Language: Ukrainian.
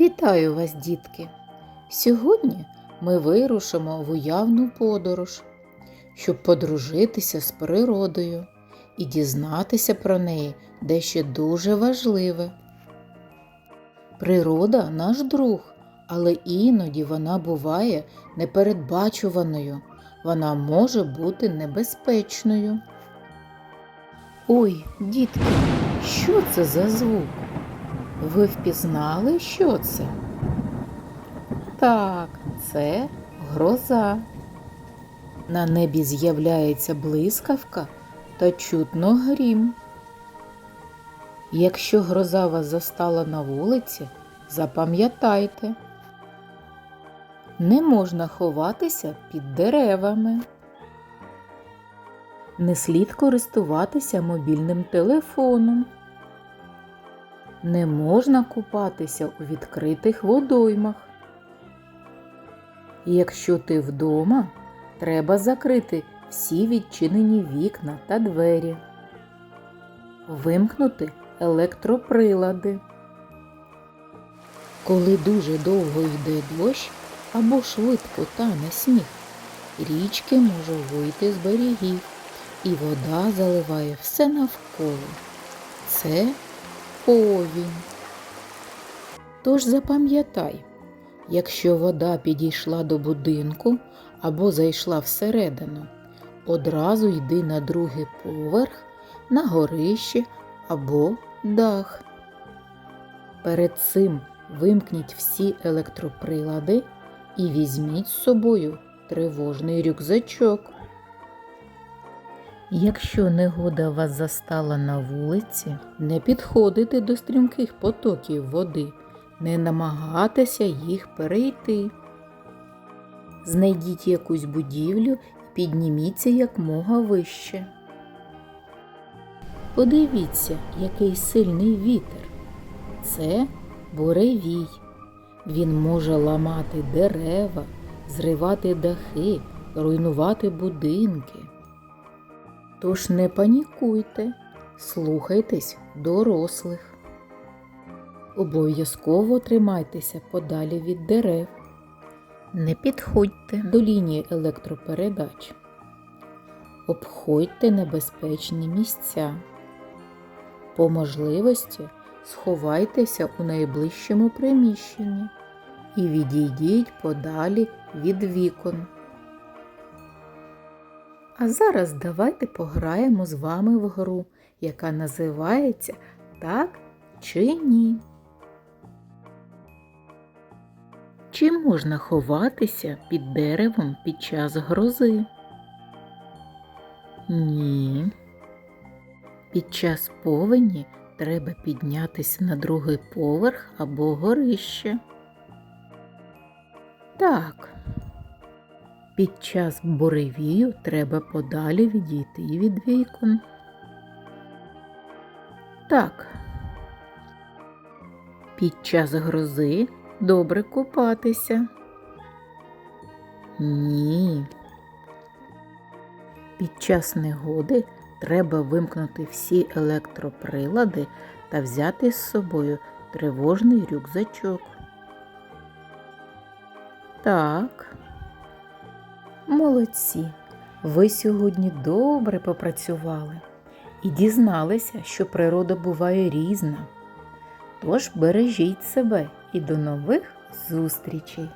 Вітаю вас, дітки! Сьогодні ми вирушимо в уявну подорож, щоб подружитися з природою і дізнатися про неї дещо дуже важливе. Природа наш друг, але іноді вона буває непередбачуваною, вона може бути небезпечною. Ой, дітки, що це за звук? Ви впізнали, що це? Так, це гроза. На небі з'являється блискавка та чутно грім. Якщо гроза вас застала на вулиці, запам'ятайте, не можна ховатися під деревами. Не слід користуватися мобільним телефоном. Не можна купатися у відкритих водоймах. Якщо ти вдома, треба закрити всі відчинені вікна та двері, вимкнути електроприлади. Коли дуже довго йде дощ або швидко тане сніг, річки може вийти з берегів, і вода заливає все навколо. Це повінь. Тож запам'ятай, якщо вода підійшла до будинку або зайшла всередину, одразу йди на другий поверх, на горище або дах. Перед цим вимкніть всі електроприлади і візьміть з собою тривожний рюкзачок. Якщо негода вас застала на вулиці, не підходити до стрімких потоків води, не намагатися їх перейти. Знайдіть якусь будівлю і підніміться якмога вище. Подивіться, який сильний вітер. Це буревій. Він може ламати дерева, зривати дахи, руйнувати будинки. Тож не панікуйте, слухайтесь дорослих. Обов'язково тримайтеся подалі від дерев. Не підходьте до лінії електропередач. Обходьте небезпечні місця. По можливості сховайтеся у найближчому приміщенні і відійдіть подалі від вікон. А зараз давайте пограємо з вами в гру, яка називається Так чи ні. Чи можна ховатися під деревом під час грози? Ні. Під час повені треба піднятися на другий поверх або горище. Так. Під час буревію треба подалі відійти від вікон. Так. Під час грози добре купатися. Ні. Під час негоди треба вимкнути всі електроприлади та взяти з собою тривожний рюкзачок. Так. Молодці! Ви сьогодні добре попрацювали і дізналися, що природа буває різна. Тож бережіть себе і до нових зустрічей!